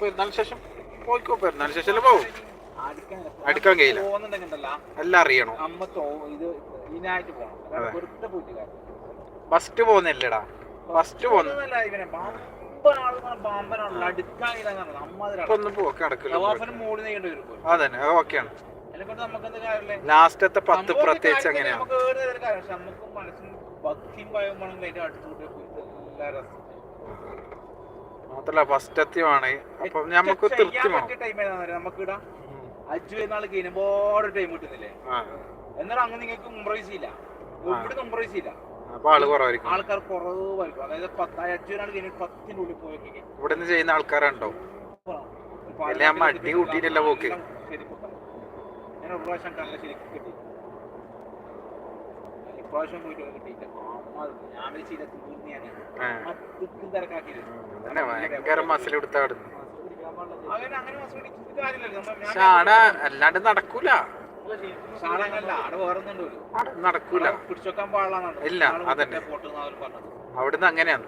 പെരുന്നാളിന് ശേഷം? പോയിക്കോ പെരുന്നാളിന് ശേഷം പോവും? അടുക്കാൻ കഴിയില്ല. എല്ലാം അറിയണോ. ഫസ്റ്റ് പോകുന്നില്ലടാ. ഫസ്റ്റ് പോന്നു ഒന്നും പോക്ക് നടക്കില്ല അതന്നെ അത് ഓക്കെയാണ്. ലാസ്റ്റത്തെ പത്ത് പ്രത്യേകിച്ച് അങ്ങനെയാണ്. ഭക്തിയും ഭയവും വേണമെങ്കിൽ അതിന്റെ അടുത്തുകൂടെ പോയിട്ട് എല്ലാ രസം മാത്രല്ല ഫസ്റ്റ് അത്യമാണ് അപ്പൊ നമുക്ക് തൃപ്തി ഏതാണെന്ന് നമുക്ക് ഇടാം. ടൈം കിട്ടുന്നില്ലേ? എന്നാലും അങ്ങ് നിങ്ങൾക്ക് ഇവിടെ ആൾക്കാർ കുറവായിരിക്കും. അതായത് പത്ത് അഞ്ചു പെരുന്നാൾ കഴിഞ്ഞിട്ട് പത്തിന്റെ ഉള്ളിൽ പോയി ഇവിടെ നിന്ന് ചെയ്യുന്ന ആൾക്കാരുണ്ടോ? അടി കൂട്ടിയിട്ടല്ല പോക്ക്? ഞാൻ ഒരു പ്രാവശ്യം ശരിക്കും കിട്ടി. ഇപ്രാവശ്യം പോയിട്ട് കിട്ടിയില്ല ഞാൻ വെച്ചില്ല തീർന്നിയാണ് ഭയങ്കര മസിൽ പക്ഷെ ആടെ അല്ലാണ്ട് നടക്കൂല. നടക്കൂല. ഇല്ല, അതന്നെ. അവിടുന്ന് അങ്ങനെയാണ്.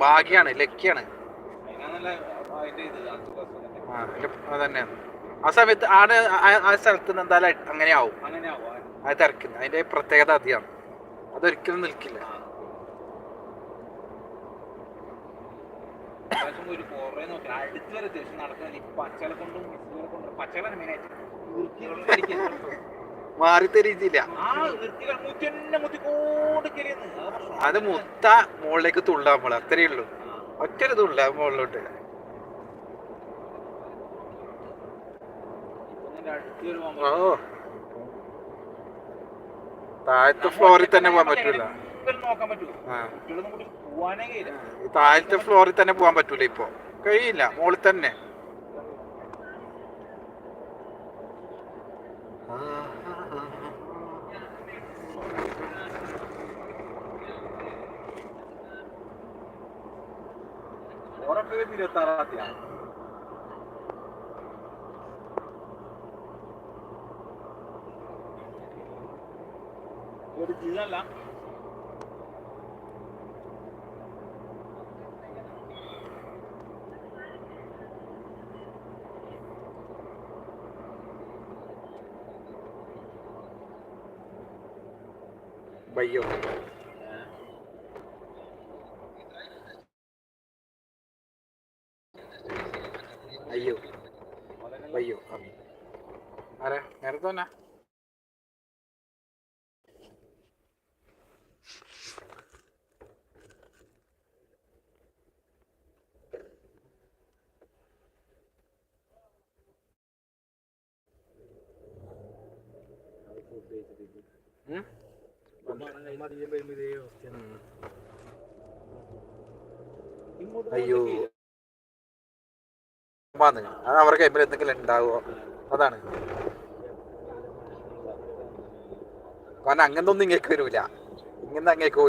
ഭാഗ്യാണ് ലക്കിയാണ്. അതന്നെയാണ്. ആ സമയത്ത് ആടെ ആ- സ്ഥലത്ത് നിന്ന് എന്തായാലും അങ്ങനെയാവും. അത് തിരക്കുന്നത് അതിന്റെ പ്രത്യേകത അധികമാണ് അതൊരിക്കലും നിൽക്കില്ല. ഒരു കുറേ നോക്കി അടുത്ത് വരെ അത്യാവശ്യം ഈ കൊണ്ടും മിസ്സുകളെ കൊണ്ടും മെയിനായിട്ട് അത് മുത്ത മുകളിലേക്ക് തുള്ളാൻ നമ്മൾ അത്രയേ ഉള്ളൂ. ഒറ്റൊരു തുള്ള മുകളിലോട്ട്. ഓ. താഴത്തെ ഫ്ലോറിൽ തന്നെ പോകാൻ പറ്റൂല. നോക്കാൻ പോവാനേ താഴത്തെ ഫ്ലോറിൽ തന്നെ പോകാൻ പറ്റൂല ഇപ്പൊ. കഴിയില്ല മോളിൽ തന്നെ. ഉറപ്പ് ഇരുപത്തി ആറാം തീയതി ஒரு இதுதான் பையோ ஐயோ ஐயோ ஆமாம் அரை நிறுத்தோண்ணா അയ്യോ. അത് അവരുടെ എന്തെങ്കിലും ഉണ്ടാവുമോ? അതാണ്. കാരണം അങ്ങനൊന്നും ഇങ്ങേക്ക് വരൂല. ഇങ്ങനെ അങ്ങേക്ക്